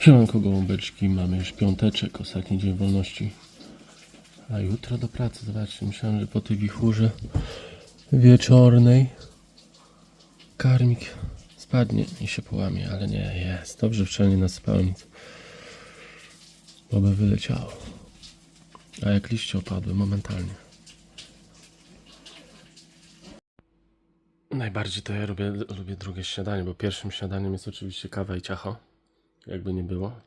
Siemanko gołąbeczki, mamy już piąteczek, ostatni dzień wolności. A jutro do pracy, zobaczcie, myślałem, że po tej wichurze wieczornej karmik spadnie i się połamie, ale nie, jest. Dobrze wczoraj nie nasypałem nic, bo by wyleciało. A jak liście opadły momentalnie. Najbardziej to ja lubię, lubię drugie śniadanie, bo pierwszym śniadaniem jest oczywiście kawa i ciacho, jakby nie było.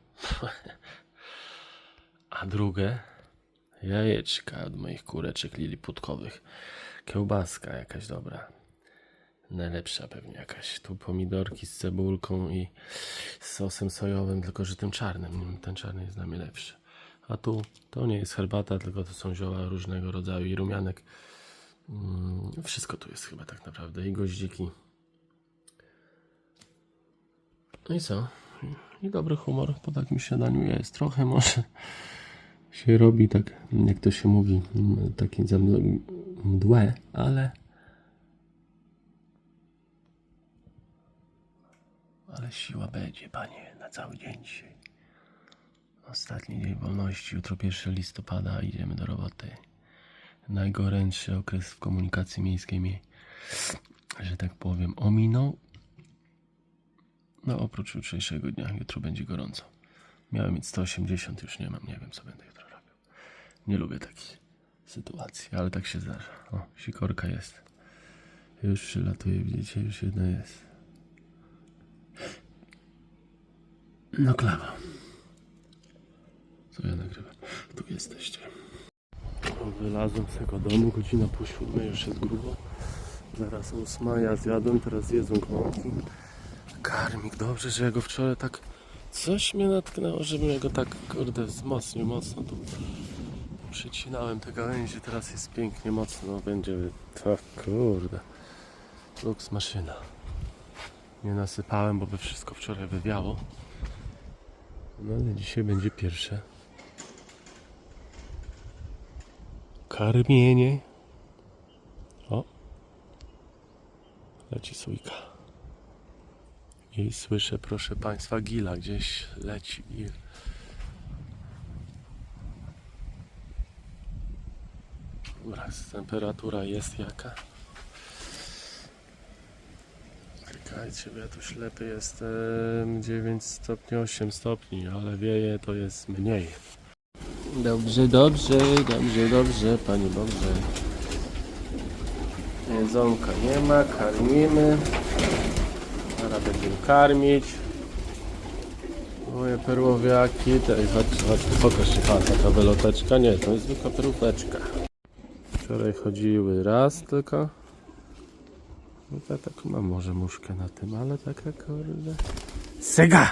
A drugie jajeczka od moich kureczek liliputkowych. Kiełbaska jakaś dobra. Najlepsza pewnie jakaś. Tu pomidorki z cebulką i z sosem sojowym, tylko że tym czarnym. Ten czarny jest dla mnie lepszy. A tu to nie jest herbata, tylko to są zioła różnego rodzaju i rumianek. Mm, Wszystko tu jest chyba tak naprawdę. I goździki. No i co? I dobry humor po takim śniadaniu jest. Trochę może się robi tak, jak to się mówi, takie za mdłe- mdłe, ale ale siła będzie, panie, na cały dzień dzisiaj. Ostatni dzień wolności, jutro 1 listopada, idziemy do roboty. Najgorętszy okres w komunikacji miejskiej mi, że tak powiem, ominął. No oprócz jutrzejszego dnia, jutro będzie gorąco. Miałem mieć 180, już nie mam, nie wiem co będę jutro robił. Nie lubię takich sytuacji, ale tak się zdarza. O, sikorka jest. Już przylatuje, widzicie, już jedna jest. No klawa. Co ja nagrywam? Tu jesteście. Wylazłem z tego domu, godzina po siódmej, już jest grubo. Zaraz ósma, ja zjadłem, teraz jedzą kłamki. Karmik, dobrze, że ja go wczoraj tak... Coś mnie natknęło, żebym go tak, kurde, wzmocnił mocno tu. Przycinałem te gałęzie, teraz jest pięknie mocno, będzie... To kurde. Lux maszyna. Nie nasypałem, bo by wszystko wczoraj wywiało. No ale dzisiaj będzie pierwsze. Karmienie. O. Leci sójka. I słyszę, proszę Państwa, gila gdzieś leci. Dobra, temperatura jest jaka? Czekajcie, ja tu ślepy jestem 9 stopni, 8 stopni, ale wieje to jest mniej. Dobrze, dobrze, dobrze, dobrze, Panie Boże. Jedzonka nie ma, karmimy. Będziemy karmić. Moje perłowiaki. Tutaj, chodź, chodź, pokaż się Pan, taka weloteczka. Nie, to jest zwykła perłóweczka. Wczoraj chodziły raz tylko. No to taką mam może muszkę na tym, ale taka kurde. Sega!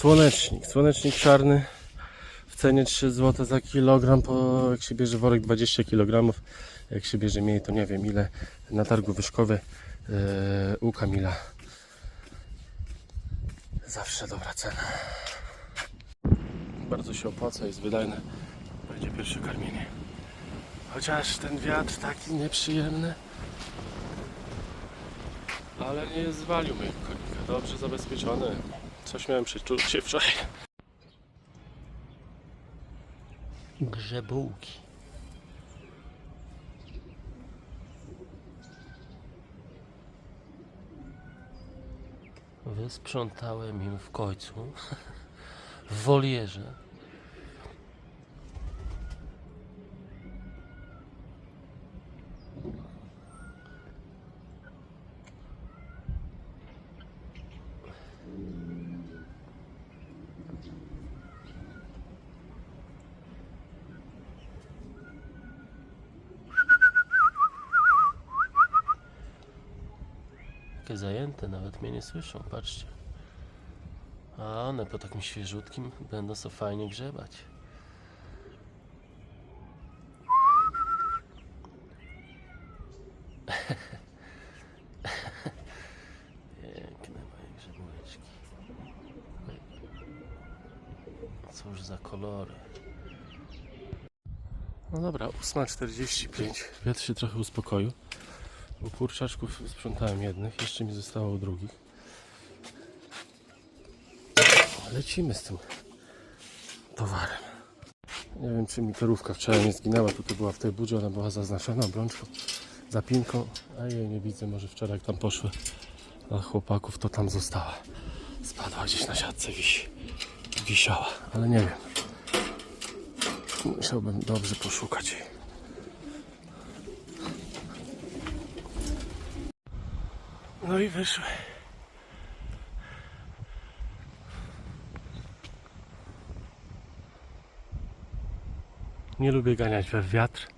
Słonecznik, słonecznik czarny w cenie 3 zł za kilogram, po, jak się bierze worek 20 kg, jak się bierze mniej to nie wiem ile na targu Wyszkowie yy, u Kamila. Zawsze dobra cena. Bardzo się opłaca, jest wydajne. Będzie pierwsze karmienie. Chociaż ten wiatr taki nieprzyjemny, ale nie zwalił mojego konika. Dobrze zabezpieczony. Coś miałem przeczucie wczoraj. Grzebułki. Wysprzątałem im w końcu w wolierze. Takie zajęte, nawet mnie nie słyszą, patrzcie. A one po takim świeżutkim będą sobie fajnie grzebać. Piękne moje grzebuleczki. Cóż za kolory. No dobra, 8.45. Wiatr się trochę uspokoił. U kurczaczków sprzątałem jednych, jeszcze mi zostało drugich. Lecimy z tym towarem. Nie wiem, czy mi torówka wczoraj nie zginęła. Tutaj była w tej budzie, ona była zaznaczona obrączką, zapinką. A jej nie widzę, może wczoraj jak tam poszły dla chłopaków, to tam została. Spadła gdzieś na siatce, wisi. wisiała, ale nie wiem. Musiałbym dobrze poszukać jej. No i wyszły. Nie lubię ganiać we wiatr.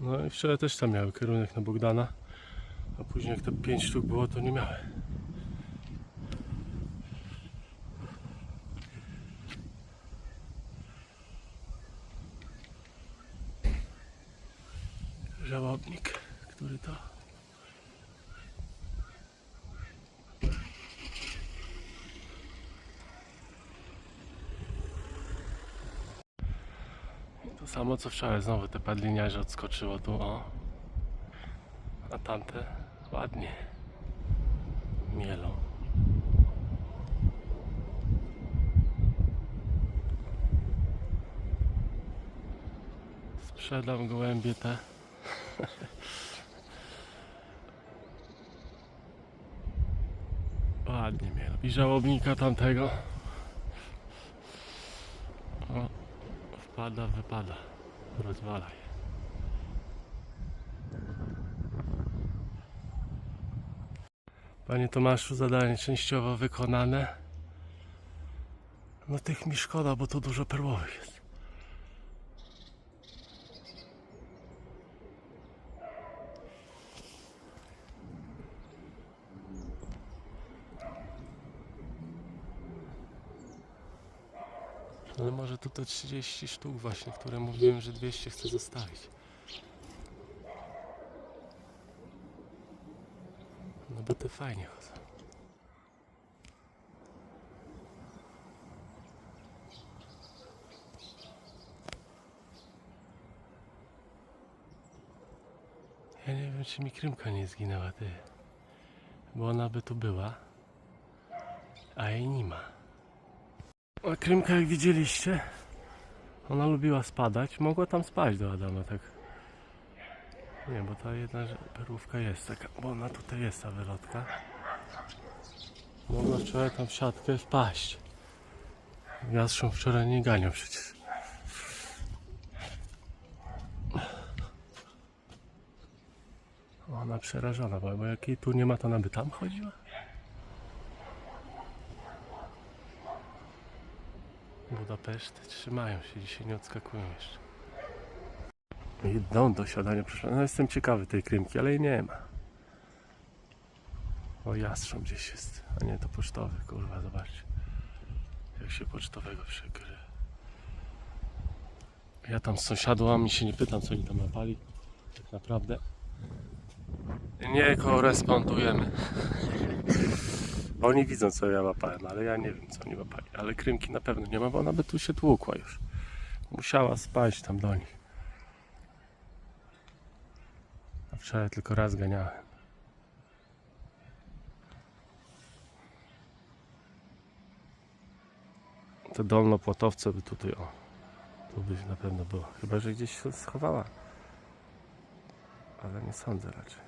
No i wczoraj też tam miały kierunek na Bogdana. Później jak te 5 sztuk było, to nie miały. Żałobnik, który to? To samo co wczoraj, znowu te padliniarze odskoczyło tu, o. A tamte ładnie mielą. Sprzedam gołębie te. Ładnie mielą. I żałobnika tamtego. O, wpada, wypada. Rozwalaj. Panie Tomaszu, zadanie częściowo wykonane. No tych mi szkoda, bo to dużo perłowych jest. Ale może tu te 30 sztuk właśnie, które mówiłem, że 200 chcę zostawić. No bo te fajnie chodzą. Ja nie wiem, czy mi krymka nie zginęła, ty. Bo ona by tu była. A jej nie ma. A Krymka jak widzieliście, ona lubiła spadać. Mogła tam spać do Adama, tak. Nie, bo ta jedna perłówka jest taka, bo ona tutaj jest ta wylotka. Mogła wczoraj tam w siatkę wpaść. Jastrząb wczoraj nie ganiał przecież. Ona przerażona była, bo jak jej tu nie ma, to ona by tam chodziła? Budapeszt trzymają się, dzisiaj nie odskakują jeszcze. Idą do siadania, proszę. No jestem ciekawy tej krymki, ale jej nie ma. O jastrząb gdzieś jest, a nie to pocztowy, kurwa, zobaczcie. Jak się pocztowego przegry. Ja tam z sąsiadłami się nie pytam, co oni tam napali. Tak naprawdę. Nie korespondujemy. Oni widzą, co ja łapałem, ale ja nie wiem, co oni łapali. Ale krymki na pewno nie ma, bo ona by tu się tłukła już. Musiała spaść tam do nich. A wczoraj tylko raz ganiałem. Te dolnopłotowce by tutaj, o, tu by na pewno było. Chyba, że gdzieś się schowała. Ale nie sądzę raczej.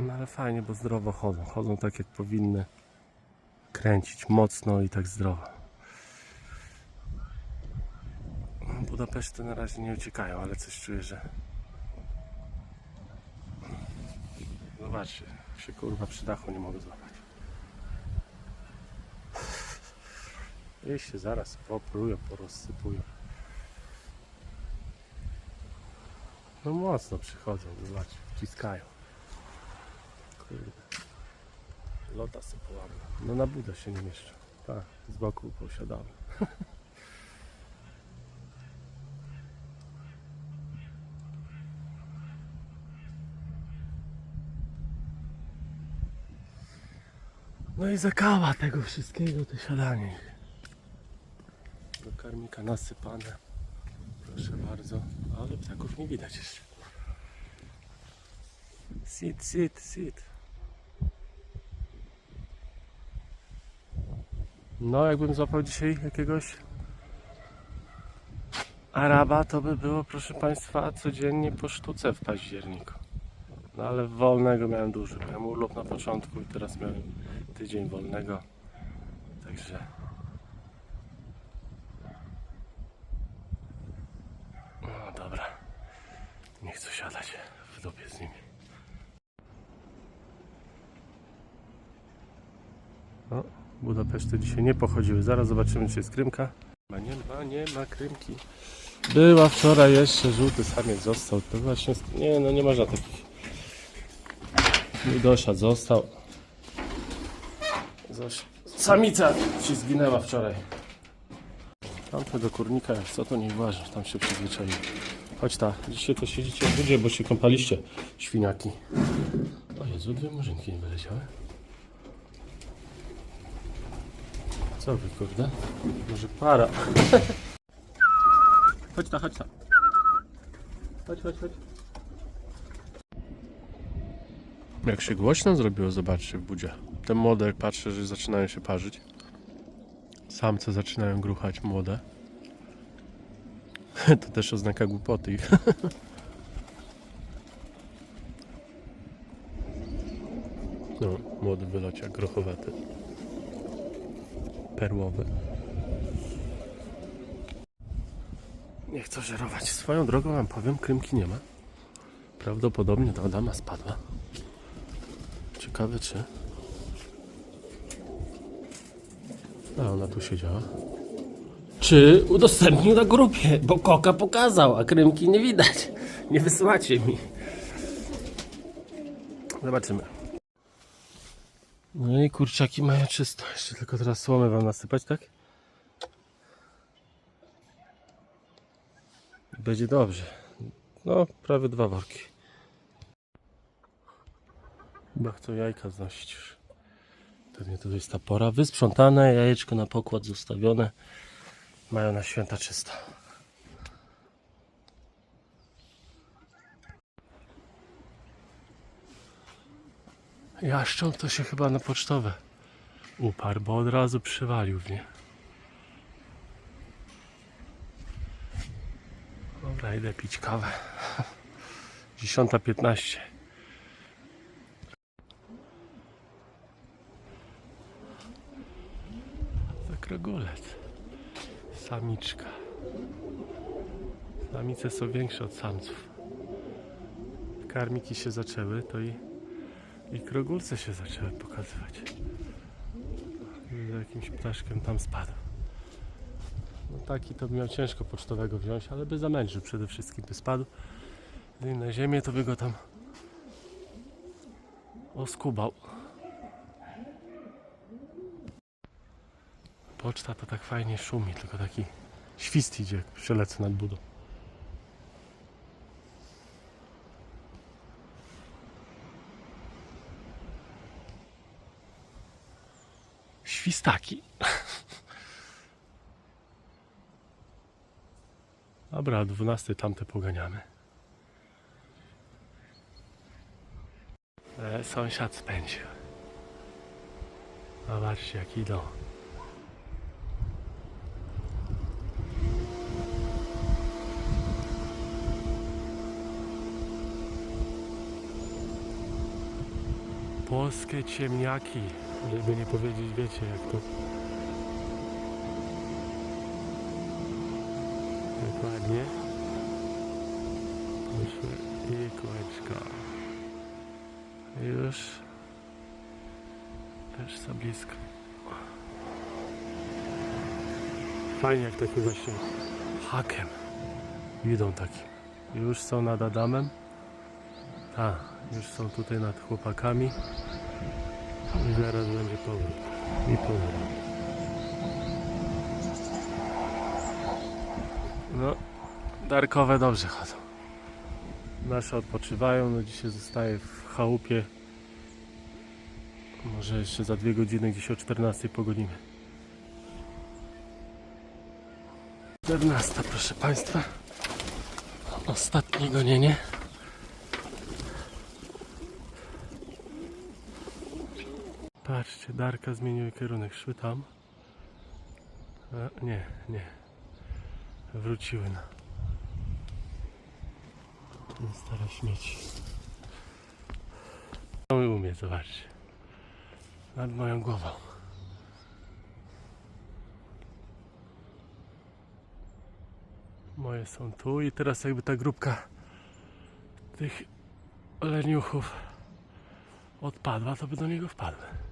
No ale fajnie, bo zdrowo chodzą. Chodzą tak jak powinny. Kręcić mocno i tak zdrowo. Budapeszty na razie nie uciekają, ale coś czuję, że. Zobaczcie, się kurwa przy dachu nie mogę złapać. I się zaraz poprują, porozsypują. No mocno przychodzą, zobaczcie, wciskają. Kurde. Lota sobie. No na budę się nie mieszczą. Tak, z boku posiadamy. No i zakała tego wszystkiego, to siadanie. Do karmika nasypane. Proszę bardzo. Ale ptaków nie widać jeszcze. Sit, sit, sit. No, jakbym złapał dzisiaj jakiegoś Araba, to by było, proszę Państwa, codziennie po sztuce w październiku. No ale wolnego miałem dużo. Miałem urlop na początku i teraz miałem tydzień wolnego. Także. No dobra. Nie chcę siadać w dupie z nimi. No, Budapeszty dzisiaj nie pochodziły. Zaraz zobaczymy, czy jest krymka. Ma, nie ma, nie ma krymki. Była wczoraj jeszcze, żółty samiec został. To właśnie, nie no nie można takich. Dosiad został. Samica ci zginęła wczoraj. Tamtego kurnika, jak co to nie uważasz, tam się przyzwyczaił. Chodź ta, dzisiaj to siedzicie w budzie, bo się kąpaliście, świniaki. O Jezu, dwie murzynki nie wyleciały. Co wy, kurde? Może para. chodź ta, chodź ta. Chodź, chodź, chodź. Jak się głośno zrobiło, zobaczcie w budzie. Te młode, patrzę, że zaczynają się parzyć. Samce zaczynają gruchać młode. To też oznaka głupoty. No, młody wylociak, grochowaty. Perłowy. Nie chcę żerować. Swoją drogą wam powiem, krymki nie ma. Prawdopodobnie ta dama spadła. Ciekawe czy. A ona tu siedziała. Czy udostępnił na grupie? Bo koka pokazał, a krymki nie widać. Nie wysyłacie mi. Zobaczymy. No i kurczaki mają czysto. Jeszcze tylko teraz słomę wam nasypać, tak? Będzie dobrze. No, prawie dwa worki. Chyba chcą jajka znosić już. Pewnie to jest ta pora. Wysprzątane, jajeczko na pokład zostawione. Mają na święta czysto. Jaszcząb to się chyba na pocztowe uparł, bo od razu przywalił w nie. Dobra, idę pić kawę. 10.15 Zakrogulec. Samiczka. Samice są większe od samców. Karmiki się zaczęły, to i, i krogulce się zaczęły pokazywać. Z jakimś ptaszkiem tam spadł. No taki to by miał ciężko pocztowego wziąć, ale by zamęczył przede wszystkim, by spadł na ziemię, to by go tam oskubał. Poczta to tak fajnie szumi, tylko taki świst idzie, jak przelecę nad budą. Świstaki. Dobra, o 12 tamte poganiamy. E, sąsiad spędził. Zobaczcie jak idą. Polskie ciemniaki, żeby nie powiedzieć, wiecie jak to. Dokładnie. Proszę i kółeczko. Już. Też za blisko. Fajnie jak takim właśnie hakiem. Idą takim. Już są nad Adamem. Tak, już są tutaj nad chłopakami. I zaraz będzie powrót. I powrót. No, Darkowe dobrze chodzą. Nasze odpoczywają, no dzisiaj zostaje w chałupie. Może jeszcze za dwie godziny, gdzieś o 14 pogonimy. 14, proszę Państwa. Ostatnie gonienie. Patrzcie, Darka zmieniły kierunek, szły tam. A, nie, nie. Wróciły na, na stare śmieci. No i umie, zobaczcie. Nad moją głową. Moje są tu i teraz jakby ta grupka tych leniuchów odpadła, to by do niego wpadły.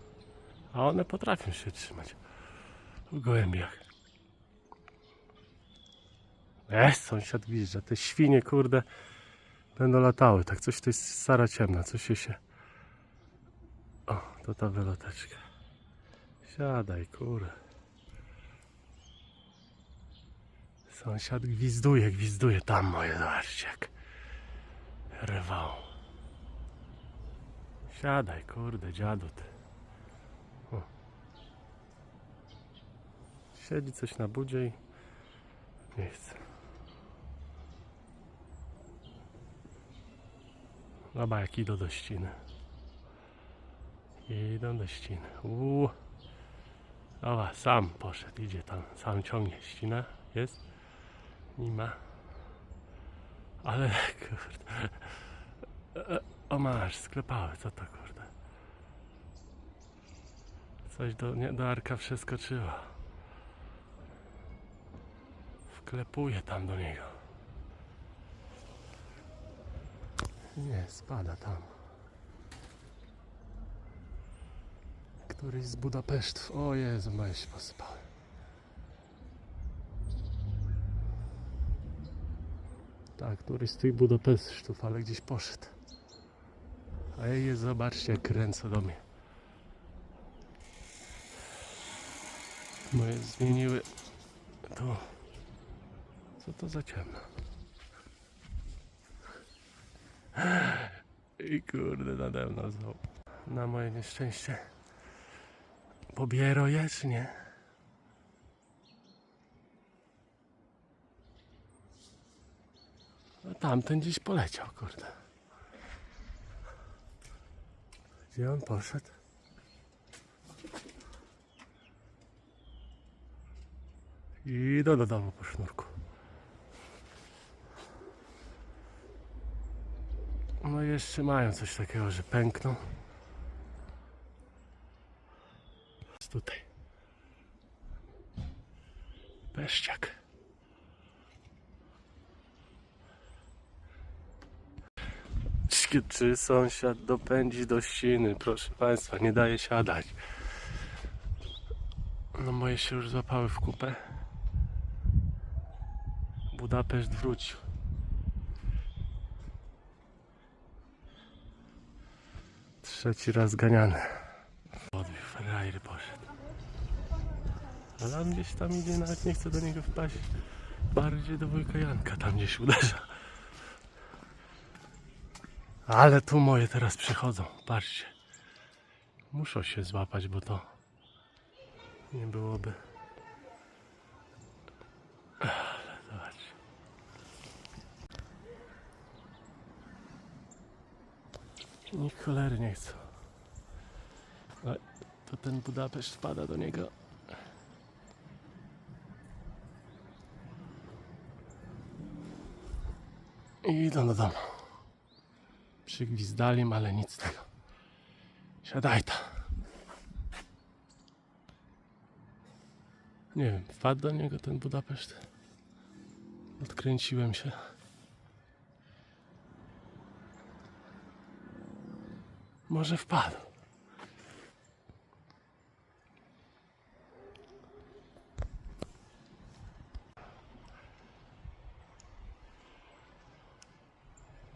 A one potrafią się trzymać w gołębiach. Ech, sąsiad że te świnie, kurde, będą latały. Tak coś to jest stara ciemna, coś się się... O, to ta wyloteczka. Siadaj, kurde. Sąsiad gwizduje, gwizduje. Tam moje, zobaczcie jak rwał. Siadaj, kurde, dziadu ty. Siedzi coś na budzie i nie chce. Dobra, jak idą do ściny. Idą do ściny. Uuu. Dobra, sam poszedł, idzie tam, sam ciągnie ścinę. Jest? Nie ma. Ale kurde. E, O masz, sklepały, co to kurde. Coś do, nie, do Arka przeskoczyło. Wklepuje tam do niego. Nie, spada tam. Któryś z Budapesztów. O Jezu, moje się posypały. Tak, któryś z tych Budapesztów, ale gdzieś poszedł. A je zobaczcie, jak kręcę do mnie. Moje zmieniły to. Co to za ciemno? I kurde, nade mną znowu. Na moje nieszczęście. Pobiero je, czy nie? No tamten gdzieś poleciał, kurde. Gdzie on poszedł? I do, do domu po sznurku. No jeszcze mają coś takiego, że pękną. Jest tutaj. Peszciak. Czy- Czy sąsiad dopędzi do ściny? Proszę Państwa, nie daje siadać. No moje się już złapały w kupę. Budapeszt wrócił. Trzeci raz ganiany. Odbił, frajer poszedł. Ale on gdzieś tam idzie, nawet nie chce do niego wpaść. Bardziej do wujka Janka, tam gdzieś uderza. Ale tu moje teraz przychodzą, patrzcie. Muszą się złapać, bo to nie byłoby. Ale zobacz. Nikt cholery nie chce. Ale to ten Budapeszt wpada do niego. I idą do domu. Przygwizdali, ale nic tego. Siadaj ta. Nie wiem, wpadł do niego ten Budapeszt. Odkręciłem się. Może wpadł.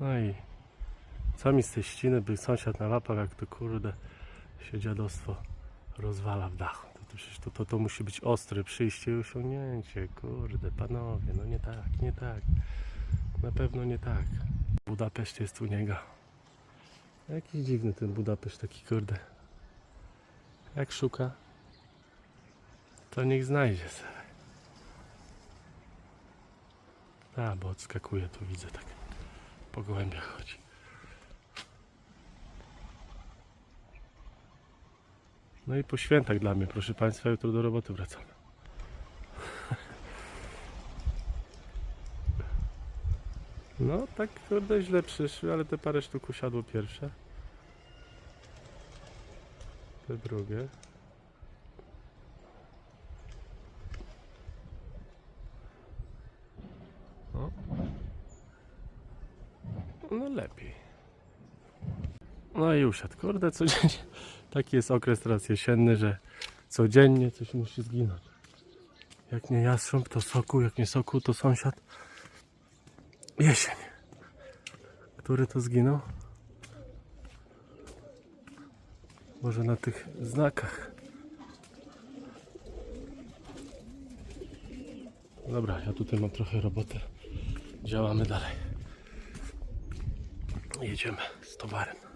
No i co mi z tej ściny, by sąsiad na łapach, jak to kurde się dziadostwo rozwala w dachu. To, to, to, to musi być ostre przyjście i osiągnięcie. Kurde, panowie, no nie tak, nie tak. Na pewno nie tak. Budapeszt jest u niego. Jakiś dziwny ten Budapeszt, taki kurde. Jak szuka, to niech znajdzie sobie. A, bo odskakuje, tu widzę tak. Po gołębiach chodzi. No i po świętach dla mnie, proszę Państwa, jutro do roboty wracam. No, tak kurde źle przyszły, ale te parę sztuk usiadło pierwsze. Te drugie. O. No lepiej. No i usiadł. Kurde, codziennie. Taki jest okres teraz jesienny, że codziennie coś musi zginąć. Jak nie jastrząb, to soku, jak nie soku, to sąsiad. Jesień. Który to zginął? Może na tych znakach. Dobra, ja tutaj mam trochę roboty. Działamy dalej. Jedziemy z towarem.